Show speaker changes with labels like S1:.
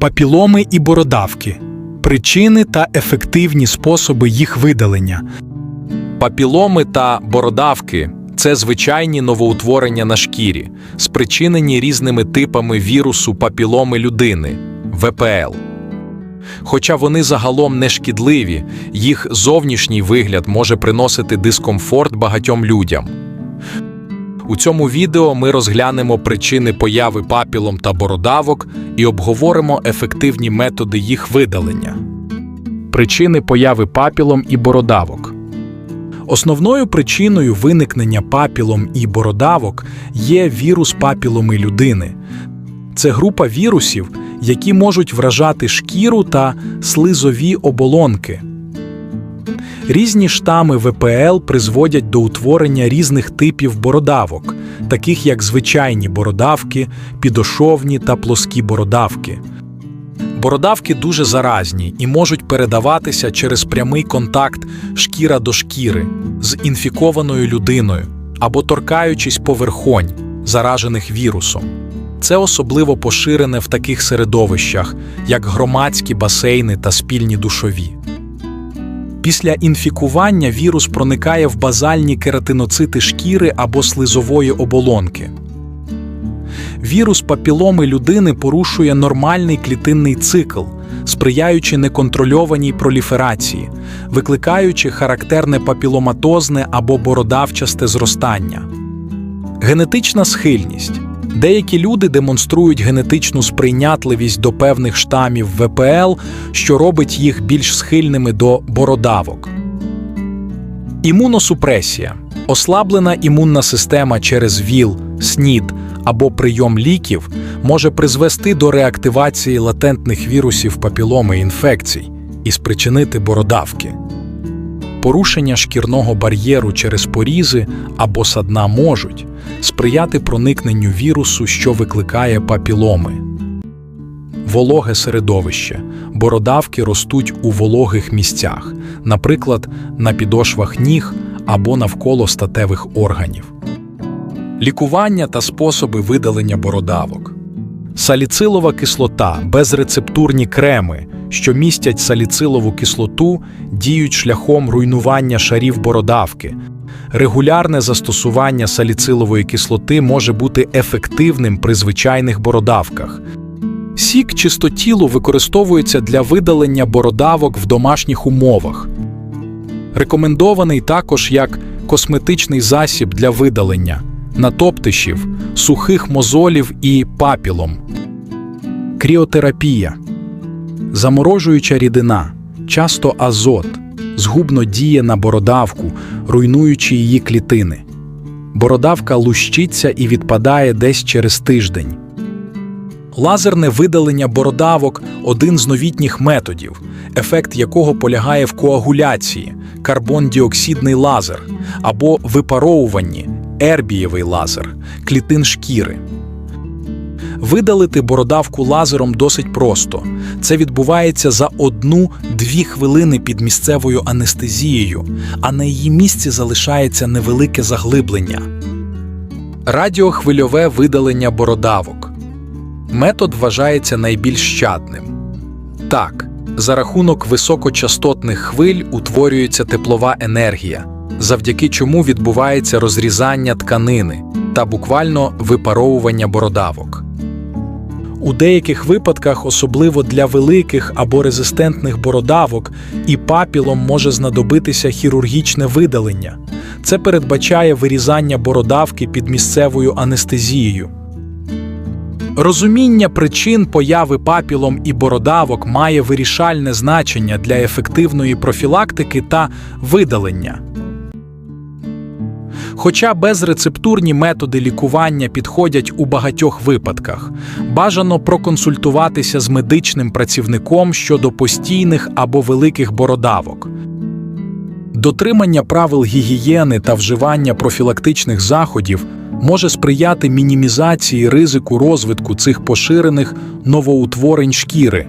S1: Папіломи і бородавки. Причини та ефективні способи їх видалення.
S2: Папіломи та бородавки це звичайні новоутворення на шкірі, спричинені різними типами вірусу папіломи людини ВПЛ. Хоча вони загалом не шкідливі, їх зовнішній вигляд може приносити дискомфорт багатьом людям. У цьому відео ми розглянемо причини появи папілом та бородавок і обговоримо ефективні методи їх видалення.
S1: Причини появи папілом і бородавок. Основною причиною виникнення папілом і бородавок є вірус папіломи людини. Це група вірусів, які можуть вражати шкіру та слизові оболонки. Різні штами ВПЛ призводять до утворення різних типів бородавок, таких як звичайні бородавки, підошовні та плоскі бородавки. Бородавки дуже заразні і можуть передаватися через прямий контакт шкіра до шкіри з інфікованою людиною або торкаючись поверхонь, заражених вірусом. Це особливо поширене в таких середовищах, як громадські басейни та спільні душові. Після інфікування вірус проникає в базальні кератиноцити шкіри або слизової оболонки. Вірус папіломи людини порушує нормальний клітинний цикл, сприяючи неконтрольованій проліферації, викликаючи характерне папіломатозне або бородавчасте зростання. Генетична схильність. Деякі люди демонструють генетичну сприйнятливість до певних штамів ВПЛ, що робить їх більш схильними до бородавок. Імуносупресія. Ослаблена імунна система через ВІЛ, СНІД або прийом ліків може призвести до реактивації латентних вірусів папіломи інфекцій і спричинити бородавки. Порушення шкірного бар'єру через порізи або садна можуть сприяти проникненню вірусу, що викликає папіломи. Вологе середовище. Бородавки ростуть у вологих місцях, наприклад, на підошвах ніг або навколо статевих органів. Лікування та способи видалення бородавок. Саліцилова кислота, безрецептурні креми, що містять саліцилову кислоту, діють шляхом руйнування шарів бородавки. Регулярне застосування саліцилової кислоти може бути ефективним при звичайних бородавках. Сік чистотілу використовується для видалення бородавок в домашніх умовах. Рекомендований також як косметичний засіб для видалення натоптишів, сухих мозолів і папілом. Кріотерапія заморожуюча рідина, часто азот, згубно діє на бородавку, руйнуючи її клітини. Бородавка лущиться і відпадає десь через тиждень. Лазерне видалення бородавок один з новітніх методів, ефект якого полягає в коагуляції, карбон-діоксидний лазер або випаровуванні, ербієвий лазер, клітин шкіри. Видалити бородавку лазером досить просто. Це відбувається за одну-дві хвилини під місцевою анестезією, а на її місці залишається невелике заглиблення. Радіохвильове видалення бородавок. Метод вважається найбільш щадним. Так, за рахунок високочастотних хвиль утворюється теплова енергія, завдяки чому відбувається розрізання тканини та буквально випаровування бородавок. У деяких випадках, особливо для великих або резистентних бородавок, і папілом може знадобитися хірургічне видалення. Це передбачає вирізання бородавки під місцевою анестезією. Розуміння причин появи папілом і бородавок має вирішальне значення для ефективної профілактики та видалення. Хоча безрецептурні методи лікування підходять у багатьох випадках, бажано проконсультуватися з медичним працівником щодо постійних або великих бородавок. Дотримання правил гігієни та вживання профілактичних заходів може сприяти мінімізації ризику розвитку цих поширених новоутворень шкіри.